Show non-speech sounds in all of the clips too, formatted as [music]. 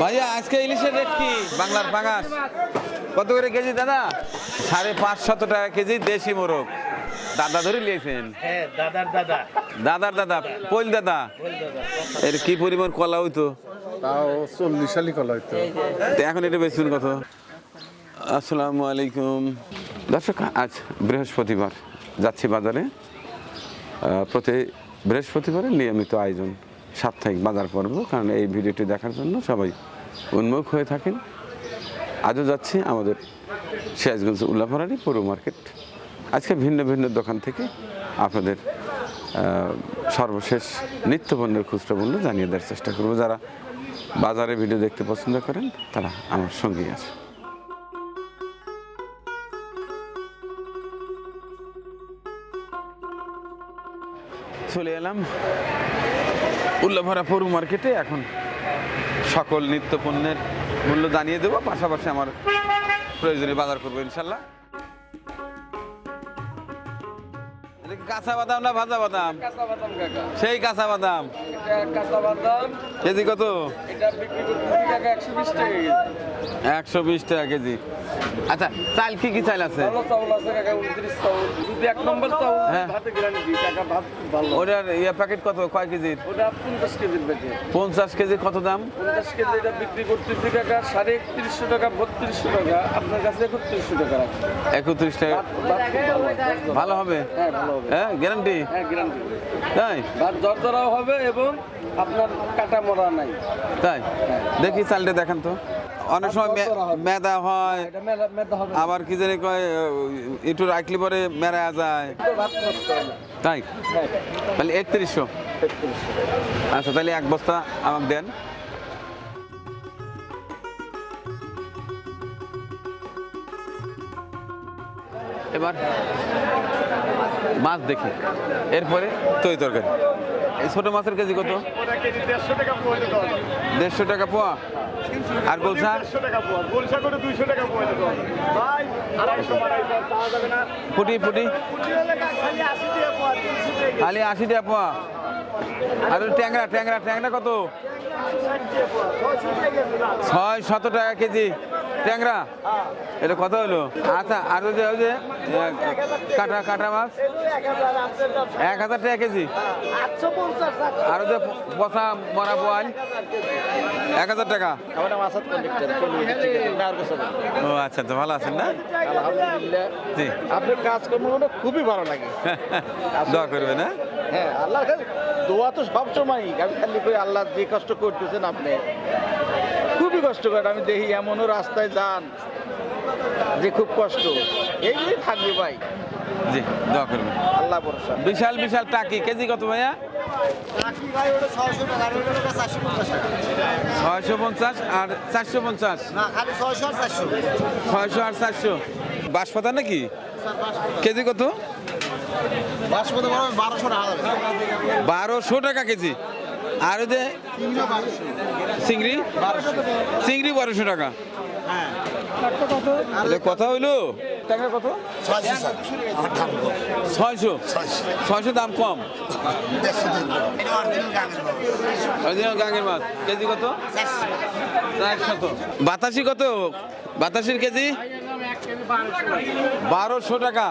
ভাইয়া আজকে ইলিশের রেট কি? বাংলার পাঙাশ। কত করে কেজি দাদা? সাড়ে পাঁচশত টাকা কেজি দেশি মোরগ। দাদা ধরে নিয়েছেন? হ্যাঁ দাদার দাদা। দাদার দাদা পৈল দাদা? এর কি পরিমাণ কলা হইতো? তাও চল্লিশ সালি কলা হইতো। তো এখন এটা বেচুন কত? আসসালামু আলাইকুম। দর্শক আজ বৃহস্পতিবার। যাচ্ছি বাজারে। প্রতি বৃহস্পতিবারে নিয়মিত আয়োজন। সাপ্তাহিক বাজার পর্ব কারণ এই ভিডিওটি দেখার জন্য সবাই উন্মুখ হয়ে থাকেন। আজও যাচ্ছি আমাদের সিরাজগঞ্জ উল্লাপাড়ারি পৌর মার্কেট। আজকে ভিন্ন ভিন্ন দোকান থেকে আপনাদের সর্বশেষ নিত্য পণ্যের খুচরা মূল্য জানিয়ে দেওয়ার চেষ্টা করব। যারা বাজারে ভিডিও দেখতে পছন্দ করেন, তারা আমার সঙ্গেই আছে চলে এলাম উল্লাভরা পরু মার্কেটে এখন সকল নিত্য পণ্যের মূল্য জানিয়ে দেবো। পাশাপাশি আমার প্রয়োজনে বাজার করব ইনশাল্লাহ। কাঁচা বাদাম না ভাজা বাদাম? সেই কাঁচা বাদাম। কাঁচা বাদাম। কেজি কত? এটা বিক্রি করতেছি কাকা একশো বিশ টাকা কেজি। একশো বিশ টাকা কেজি। আচ্ছা চাল কি কি চাল আছে? হ্যাঁ। ওটার ইয়ে প্যাকেট কত? কয় কেজির ওটা পঞ্চাশ কেজি কত দাম? পঞ্চাশ কেজি এটা বিক্রি করতেছি কাকা সাড়ে একত্রিশশো টাকা বত্রিশশো টাকা। আপনার কাছে একত্রিশশো টাকা একত্রিশ টাকা। ভালো হয়, হবে? হ্যাঁ ভালো হবে। হ্যাঁ গ্যারান্টি হ্যাঁ গ্যারান্টি তাই? দরদরাও হবে এবং আপনার কাটা মরা নাই। তাই? দেখি চালটা দেখান তো। অনেক সময় মেদা হয়। আবার কি জানি কয় একটু রাখলে পরে মেরা যায়। তাই? তাহলে একত্রিশশো। একত্রিশশো। আচ্ছা তাহলে এক বস্তা আমাকে দেন। এবার মাছ দেখি। এরপরে তৈ তরকারি। এই ছোট মাছের কেজি কত? দেড়শো টাকা পোয়া। আর গোলসা? গোলসা করে টাকা ফুটি ফুটি খালি আশি টাকা পোয়া। আর ট্যাংরা ট্যাংরা ট্যাংরা কত। ছয় শত টাকা কেজি। ট্যাংরা? এটা কত হলো? আচ্ছা আর যে ওই যে কাটা কাটা মাছ? এক হাজার টাকা। কেজি। আর যে পচা মরা পোয়াল এক হাজার টাকা। ও আচ্ছা আচ্ছা ভালো আছেন না? জি। আপনার কাজকর্ম খুবই ভালো লাগে। [laughs] দোয়া করবে না হ্যাঁ আল্লাহ দোয়া তো সবসময় আমি খালি কই আল্লাহ যে কষ্ট করতেছেন আপনি। খুবই কষ্ট করেন আমি দেখি এমনও রাস্তায় যান যে খুব কষ্ট। এইগুলোই থাকবে ভাই। জি দোয়া করবেন। আল্লাহ ভরসা। বিশাল বিশাল টাকি কেজি কত ভাইয়া? ছয়শো পঞ্চাশ ছয়শো পঞ্চাশ আর চারশো পঞ্চাশ? না খালি ছয়শো আর চারশো। ছয়শো আর চারশো। বাঁশপাতা নাকি? কেজি কত? বাসমতি বারোশো টাকা। বারোশো টাকা কেজি। আর ওই যে বারোশো চিংড়ি? চিংড়ি বারোশো টাকা। হ্যাঁ কথা হইল? ট্যাংরা কত? ছয়শো দাম কম ছয়শো? দাম কম? গাঙের মাছ। কেজি কত? চারশত বাতাসি কত? বাতাসির কেজি? বারোশো টাকা।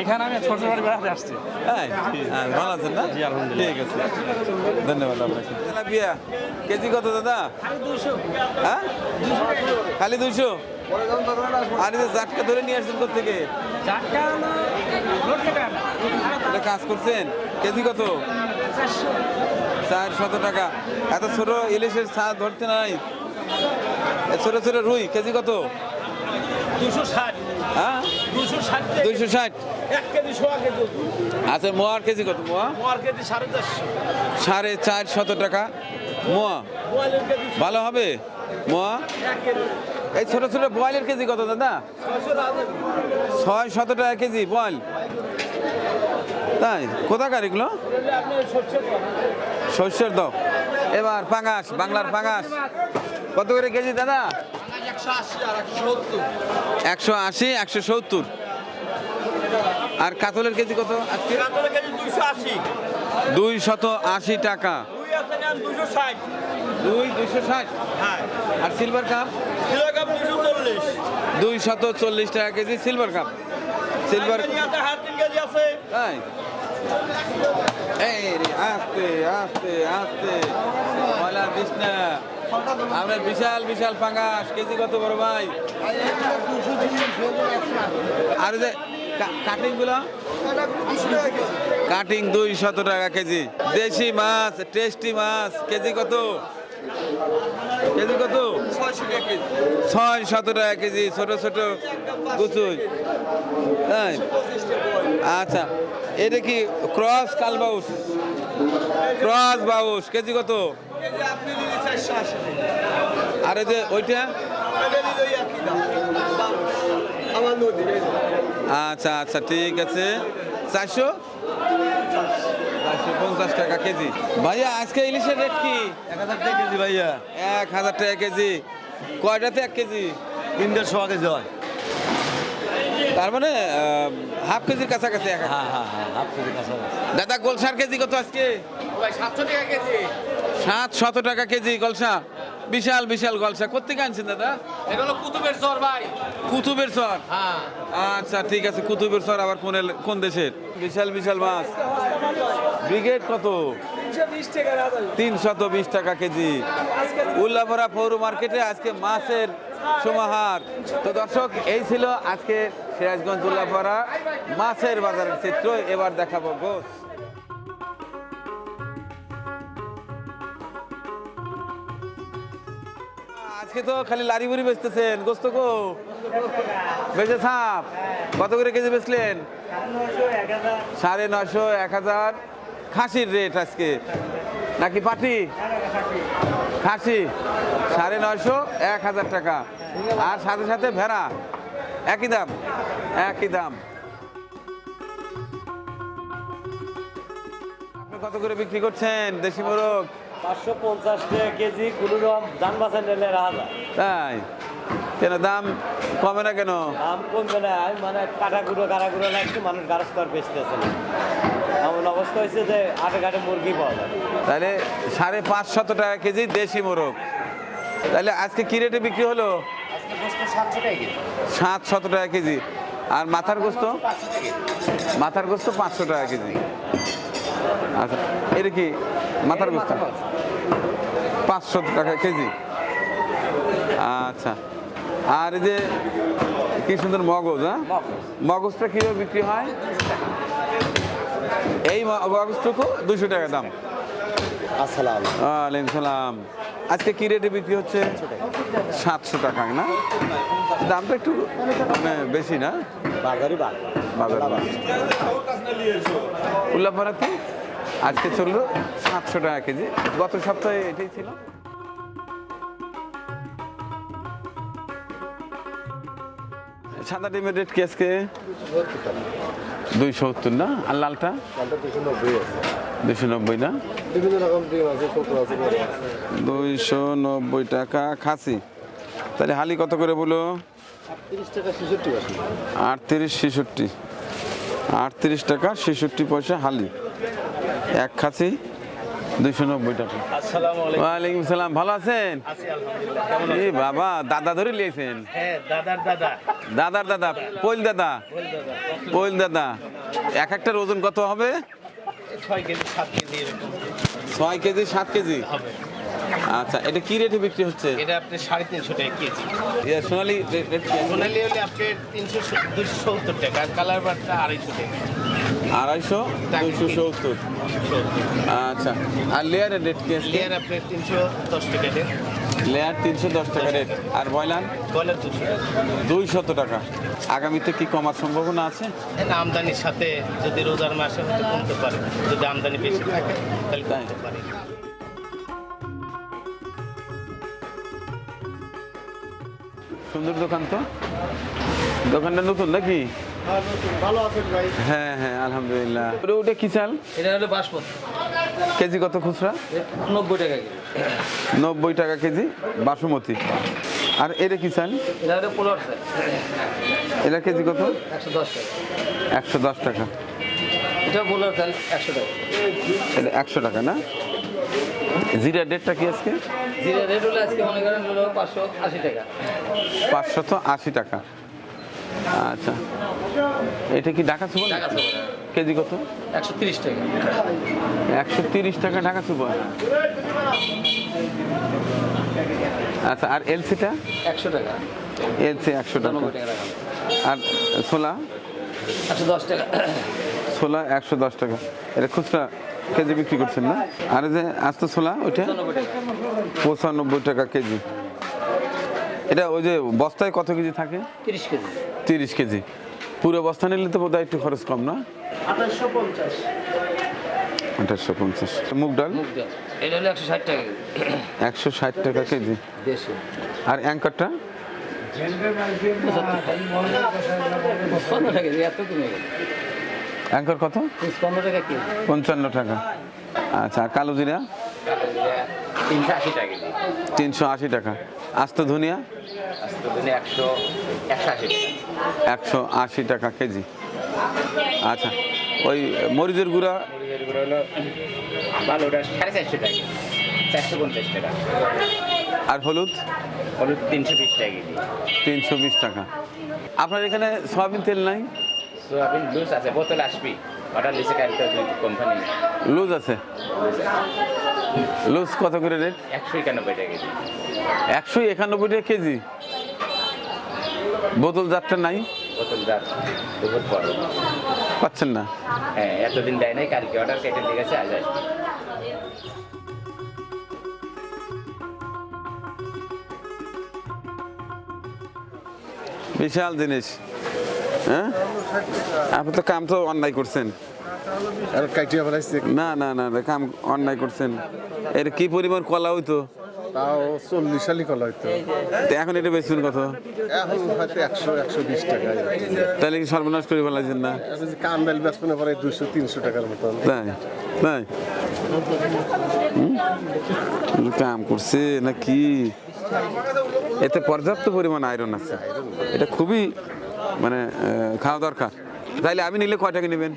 এখানে আমি ছোট ছোট বেড়াতে আসছি। হ্যাঁ ভালো আছেন না? ঠিক আছে। ধন্যবাদ আপনাকে। তেলাপিয়া কেজি কত দাদা? হ্যাঁ? খালি দুইশো? আর এই যে জাটকা ধরে নিয়ে আসছেন থেকে এটা কাজ করছেন? কেজি কত? চার শত টাকা। এত ছোট ইলিশের ছাদ ধরতে নাই। এ ছোট ছোট রুই কেজি কত? দুশো ষাট। হ্যাঁ? দুইশো ষাট আচ্ছা মোয়ার কেজি কত? মোয়া? সাড়ে চার শত টাকা। মোয়া? ভালো হবে? মোয়া? এই ছোট ছোট বয়েলের কেজি কত দাদা? ছয় শত টাকা কেজি বয়েল তাই? কোথাকার এগুলো? শস্যের দাও এবার পাঙাশ বাংলার পাঙাশ কত করে কেজি দাদা? একশো আশি একশো সত্তর। আর কাতলের কেজি কত? আজকে দুই শত আশি টাকা। দুই ষাট দুই দুইশো ষাট। আর সিলভার কাপ দুই শত চল্লিশ টাকা কেজি সিলভার কাপ সিলভার তাই? এই রে, আস্তে আস্তে আস্তে। ময়লা দিস না। আমরা বিশাল বিশাল পাঙ্গাস। কেজি কত বড় ভাই? আর যে কাটিংগুলো কাটিং দুই শত টাকা কেজি। দেশি মাছ, টেস্টি মাছ। কেজি কত? কেজি কত? ছয় শত টাকা কেজি। ছোট ছোট গুচুই তাই? আচ্ছা। এটা কি ক্রস কালবাউস? ক্রস বাউস কেজি কত? আর এই যে ওইটা? আচ্ছা আচ্ছা ঠিক আছে। চারশো? চারশো পঞ্চাশ টাকা কেজি। ভাইয়া আজকে ইলিশের রেট কি? এক হাজার টাকা কেজি ভাইয়া। এক হাজার টাকা কেজি। কয়টাতে এক কেজি? তিন দেড়শো কেজি হয়। তার মানে হাফ কেজির কাছাকাছি হ্যাঁ হ্যাঁ হ্যাঁ হাফ কেজি কাছাকাছি। দাদা গোলসার কেজি কত আজকে? সাত শত টাকা কেজি গলসা। বিশাল বিশাল গলসা। কোথেকে আনছেন দাদা? এটা হলো কুতুবের চর ভাই। কুতুবের সর হ্যাঁ। আচ্ছা ঠিক আছে কুতুবের সর আবার কোন কোন দেশের? বিশাল বিশাল মাছ। ব্রিগেড কত? তিনশত বিশ টাকা কেজি। উল্লাপাড়া পৌর মার্কেটে আজকে মাছের সমাহার। তো দর্শক এই ছিল আজকে সিরাজগঞ্জ উল্লাপাড়া মাছের বাজারের চিত্র, এবার দেখাবো গোস আজকে তো খালি লারি বুড়ি বেচতেছেন গোস্ত গো। বেচে সাপ, কত করে কেজি বেচলেন? সাড়ে নশো এক হাজার। খাসির রেট আজকে। নাকি পাটি? খাসি। সাড়ে নশো এক হাজার টাকা। আর সাথে সাথে ভেড়া। একই দাম একই দাম। আপনি কত করে বিক্রি করছেন দেশি মোরগ? পাঁচশো পঞ্চাশ টাকা কেজি কোনো রকম যান বাসায় নিলে হাজার। তাই? কেন দাম কমে না কেন? দাম কমবে না মানে কাটাকুড়ো কাটাকুড়ো লাগছে মানুষ গাছ তো আর বেচতেছে না। এমন অবস্থা হয়েছে যে আটে ঘাটে মুরগি পাওয়া যায় তাহলে সাড়ে পাঁচশত টাকা কেজি দেশি মোরগ। তাহলে আজকে কি রেটে বিক্রি হলো? সাতশত টাকা কেজি। আর মাথার গোস্ত? মাথার গোস্ত পাঁচশো টাকা কেজি। আচ্ছা এটা কি মাথার গোস্ত? পাঁচশো টাকা কেজি। আচ্ছা আর এই যে কি সুন্দর মগজ হ্যাঁ? মগজটা কীভাবে বিক্রি হয়? এই মগজটুকু দুশো টাকা দাম। আসসালাম ওয়ালাইকুম সালাম। আজকে কি রেটে বিক্রি হচ্ছে? সাতশো টাকা না? দামটা একটু মানে বেশি না? বাজারই বাদ বাজার উল্লাপাড়াতে আজকে চলল সাতশো টাকা কেজি। গত সপ্তাহে এটাই ছিল। সাদা ডিমের রেট কি আজকে? দুইশো সত্তর না? আর লালটা? দুশো নব্বই না? বিভিন্ন রকম ডিম আছে ছোট আছে দুইশো নব্বই টাকা খাসি। তাহলে হালি কত করে বলো? আটত্রিশ ছেষট্টি আটত্রিশ টাকা ছেষট্টি পয়সা হালি। এক খাসি দুইশো নব্বই টাকা। ওয়ালাইকুম সালাম ভালো আছেন? আছি এই বাবা দাদা ধরে লিয়েছেন। হ্যাঁ দাদার দাদা। দাদার দাদা। পৈল দাদা। পৈল দাদা। এক একটার ওজন কত হবে? ছয় কেজি সাত কেজি এরকম। ছয় কেজি সাত কেজি? হবে। আচ্ছা এটা কি রেটে বিক্রি হচ্ছে? এটা আপনি সাড়ে তিনশো টাকা কেজি। সোনালি সোনালি হলে আপনি তিনশো দুশো সত্তর টাকা আর কালার বারটা আড়াইশো টাকা। আড়াইশো দুইশো সত্তর। আচ্ছা আর লেয়ারের রেট কি লেয়ার আপনার তিনশো দশ টাকা লেয়ার তিনশো দশ টাকা রেট আর ব্রয়লার বয়লার দুশো। টাকা দুই শত টাকা। আগামীতে কি কমার সম্ভাবনা আছে? আমদানির সাথে যদি রোজার মাসে হয়তো কমতে পারে। যদি আমদানি বেশি থাকে তাহলে কমতে পারে। সুন্দর দোকান তো? দোকানটা নতুন নাকি? ভালো হ্যাঁ হ্যাঁ আলহামদুলিল্লাহ। ওটা কি চাল? এটা হলো কেজি কত খুচরা? নব্বই টাকা কেজি। নব্বই টাকা কেজি বাসমতি। আর এটা কি চান? এটা কেজি কত? একশো দশ টাকা। একশো দশ টাকা। এটা একশো টাকা। না? জিরা ডেটটা কি আজকে? জিরা রেট হলে আজকে মনে করেন হলো পাঁচশো আশি টাকা। পাঁচশত আশি টাকা। আচ্ছা। এটা কি ঢাকা সুপার? টাকা কেজি কত? একশো তিরিশ টাকা। একশো তিরিশ টাকা ঢাকা সুপার। আচ্ছা আর এলসিটা? একশো টাকা। এলসি একশো টাকা। আর ছোলা? একশো দশ টাকা। ছোলা একশো দশ টাকা। এটা খুচরা কেজি বিক্রি করছেন না? আর যে আস্ত ছোলা ওইটা? পঁচানব্বই টাকা কেজি। এটা ওই যে বস্তায় কত কেজি থাকে? তিরিশ কেজি। তিরিশ কেজি। পুরো বস্তা নিলে তো বোধহয় একটু খরচ কম না? আঠাশশো পঞ্চাশ। আঠাশশো পঞ্চাশ। মুগ ডাল? এটা হলো একশো ষাট টাকা একশো ষাট টাকা কেজি। আর অ্যাঙ্কারটা? অ্যাঙ্কার কত? টাকা পঞ্চান্ন টাকা। আচ্ছা কালো জিরা? তিনশো আশি টাকা তিনশো আশি টাকা। আস্ত ধনিয়া? আজকে দিনে একশো একশো আশি টাকা কেজি। আচ্ছা ওই মরিচের গুঁড়া? মরিচের গুঁড়ো হলো ভালোটা সাড়ে চারশো টাকা চারশো পঞ্চাশ টাকা। আর হলুদ? হলুদ তিনশো বিশ টাকা কেজি। তিনশো বিশ টাকা। আপনার এখানে সয়াবিন তেল নাই? সোয়াবিন লুজ আছে বোতল আসবি। অর্ডার দিছে কালকে কোম্পানি লুজ আছে। লুজ কত করে রেট? একশো একানব্বই টাকা কেজি। একশো একানব্বই টাকা কেজি? বোতল জাতটা নাই? বোতল পর পাচ্ছেন না। হ্যাঁ এতদিন দেয় নাই কালকে অর্ডার কেটে দিয়ে গেছে আজ বিশাল জিনিস হ্যাঁ? আপনি তো কাম তো অন্যায় করছেন। আর কাইটিয়া ফেলাইছে না না না না, কাম অন্যায় করছেন। এর কি পরিমাণ কলা হইতো? তাও চল্লিশ সালি কলা হইতো। তো এখন এটা বেচবেন কত? এখন হয়তো একশো একশো বিশ টাকা। তাহলে কি সর্বনাশ করে ফেলাইছেন না? কান্দাল বেচপনে পরে দুশো তিনশো টাকার মতন। তাই তাই। কাম করছে না কি? এতে পর্যাপ্ত পরিমাণ আয়রন আছে। এটা খুবই মানে খাওয়া দরকার। তাইলে আমি নিলে কয় টাকা নেবেন?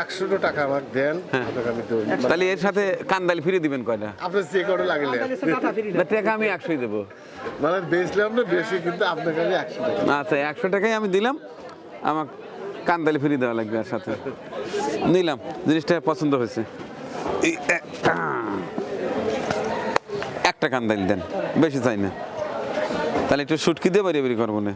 একশোটা টাকা দেন আপনাকে আমি দেবো তাহলে এর সাথে কান্দালি ফিরে দিবেন কয়টা আপনি যে করে লাগলেন টাকা আমি একশোই দেবো মানে বেচলাম না বেশি কিন্তু আপনাকে আমি একশো টাকা আচ্ছা একশো টাকাই আমি দিলাম আমার কান্দালি ফিরে দেওয়া লাগবে আর সাথে নিলাম জিনিসটা পছন্দ হয়েছে একটা কান্দালি দেন বেশি চাই না তাহলে একটু শুটকি দিয়ে বাড়ি বাড়ি করব না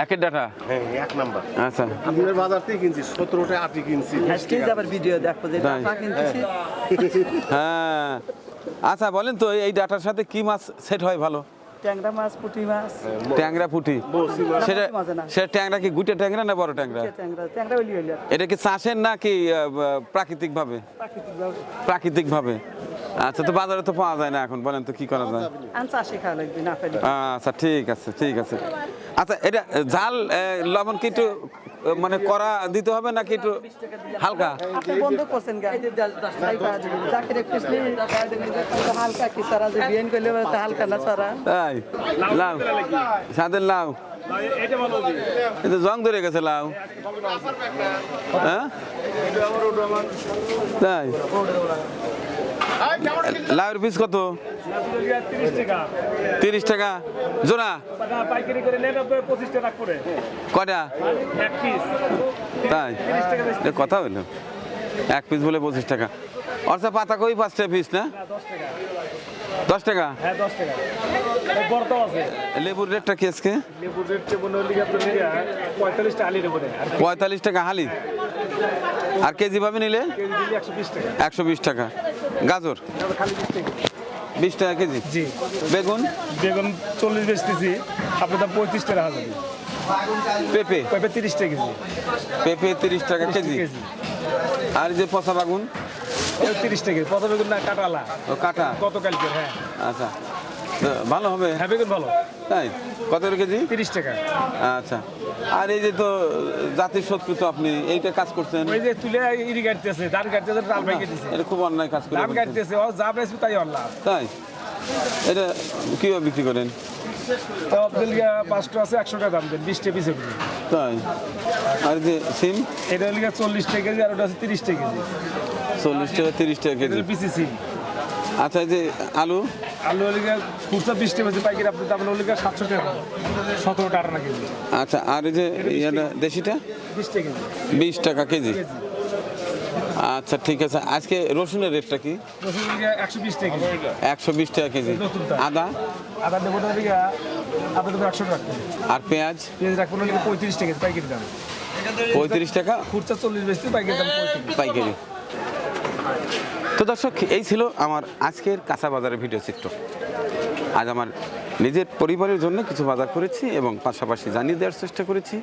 একের ডাটা হ্যাঁ এক নাম্বার আচ্ছা। আপনার বাজার থেকে কিনছি সতেরোটা আটি কিনছি। স্টেজ আবার ভিডিও দেখো যে? কিনতেছি। হ্যাঁ। আচ্ছা বলেন তো এই ডাটার সাথে কি মাছ সেট হয় ভালো? ট্যাংরা মাছ পুঁটি মাছ। ট্যাংরা পুঁটি? সেটা সেটা ট্যাংরা কি গুটে ট্যাংরা না বড় ট্যাংরা? এটা কি চাষের নাকি প্রাকৃতিক ভাবে প্রাকৃতিক ভাবে আচ্ছা তো বাজারে তো পাওয়া যায় না এখন বলেন তো কি করা যায়? আন চাষি খাওয়া লাগবে না পেলে আচ্ছা ঠিক আছে ঠিক আছে। আচ্ছা এটা ঝাল লবণ কি একটু মানে করা দিতে হবে নাকি একটু হালকা? বন্ধ করছেন হালকা কি সারা যে করলে হালকা না সারা তাই লাউ। সাদের লাউ এটা জং ধরে গেছে লাউ। হ্যাঁ? তাই। লাউয়ের পিস কত? তিরিশ টাকা। জোড়া? কটা তাই? কথা হইল। এক পিস বলে পঁচিশ টাকা। অর্থাৎ পাতা কই? পাঁচটা পিস, না? দশ টাকা? লেবুর রেটটা কি আজকে? পঁয়তাল্লিশ টাকা হালি। আর কেজি পাবে নিলে? একশো বিশ টাকা। গাজর? বিশ টাকা কেজি? জি। বেগুন? বেগুন চল্লিশ বেচতেছি আপনার দাম পঁয়ত্রিশ টাকা হাজার। পেঁপে? পেঁপে তিরিশ টাকা কেজি। পেঁপে তিরিশ টাকা কেজি। আর যে পচা বাগুন? তিরিশ টাকা পচা বেগুন না কাটালা ও কাটা গতকালকে হ্যাঁ। আচ্ছা। ভালো হবে। হ্যাঁ বেগুন ভালো। তাই? কত কেজি? তিরিশ টাকা। আচ্ছা। আর এই যে তো জাতির শত্রু তো আপনি এইটা কাজ করছেন? ওই যে তুলে ইরি কাটতেছে ধান কাটতেছে ডাল ভাই কেটেছে এটা খুব অন্যায় কাজ করে ধান। কাটতেছে ও যা বেসবে তাই অল্লাহ তাই? এটা কীভাবে বিক্রি করেন? পাঁচটা আছে একশো টাকা দাম দেন বিশটা পিসে তাই? আর যে সিম? এটা লিগা চল্লিশ টাকা কেজি আর ওটা আছে তিরিশ টাকা কেজি। চল্লিশ টাকা তিরিশ টাকা কেজি। পিসিসি আচ্ছা এই যে আলু? আলু হলিকা খুচরা বিশ টাকা পাইকারি আপনি দাম হলিকা সাতশো টাকা। সতেরো টাকা না কেজি। আচ্ছা আর এই যে ইয়াটা দেশিটা? বিশ টাকা কেজি। বিশ টাকা কেজি। আচ্ছা ঠিক আছে। আজকে রসুনের রেটটা কি? একশো বিশ টাকা কেজি। আদা? আদা দেবো আদা দেবো একশো টাকা আর পেঁয়াজ? পেঁয়াজ রাখব পঁয়ত্রিশ টাকা পাইকারি দাম। পঁয়ত্রিশ টাকা? খুচরা চল্লিশ বেশি পাইকারি দাম পাইকারি। তো দর্শক, এই ছিল আমার আজকের কাঁচা বাজারের ভিডিও চিত্র। আজ আমার নিজের পরিবারের জন্য কিছু বাজার করেছি এবং পাশাপাশি জানিয়ে দেওয়ার চেষ্টা করেছি।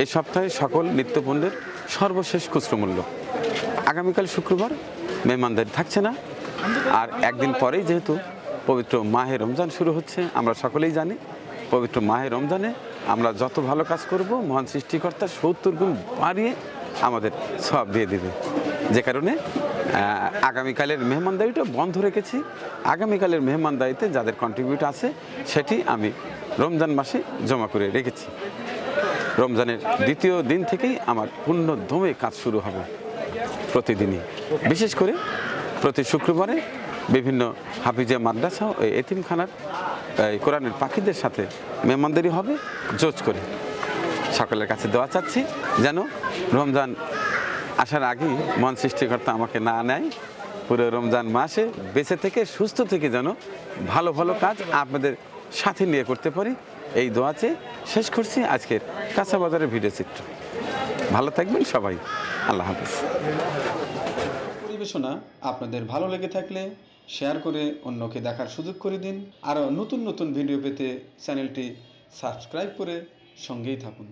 এই সপ্তাহে সকল নিত্যপণ্যের সর্বশেষ খুচরো মূল্য। আগামীকাল শুক্রবার, মেহমানদারি থাকছে না। আর একদিন পরেই যেহেতু পবিত্র মাহে রমজান শুরু হচ্ছে, আমরা সকলেই জানি, পবিত্র মাহে রমজানে আমরা যত ভালো কাজ করব, মহান সৃষ্টিকর্তা সত্তর গুণ বাড়িয়ে আমাদের সব দিয়ে দিবে। যে কারণে আগামীকালের মেহমানদারিটা বন্ধ রেখেছি। আগামীকালের মেহমানদারিতে যাদের কন্ট্রিবিউট আছে, সেটি আমি রমজান মাসে জমা করে রেখেছি। রমজানের দ্বিতীয় দিন থেকেই আমার পূর্ণ দমে কাজ শুরু হবে প্রতিদিনই। বিশেষ করে প্রতি শুক্রবারে বিভিন্ন হাফিজা মাদ্রাসা ও এতিমখানার, এই কোরআনের পাখিদের সাথে মেহমানদারি হবে, জোজ করে। সকলের কাছে দেওয়া চাচ্ছি যেন রমজান আসার আগেই মন সৃষ্টিকর্তা আমাকে না নেয়। পুরো রমজান মাসে বেঁচে থেকে, সুস্থ থেকে যেন ভালো ভালো কাজ আপনাদের সাথে নিয়ে করতে পারি। এই দোয়াতে শেষ করছি আজকের কাঁচা বাজারের ভিডিও চিত্র। ভালো থাকবেন সবাই। আল্লাহ হাফিজ। পরিবেশনা আপনাদের ভালো লেগে থাকলে শেয়ার করে অন্যকে দেখার সুযোগ করে দিন। আরও নতুন নতুন ভিডিও পেতে চ্যানেলটি সাবস্ক্রাইব করে সঙ্গেই থাকুন।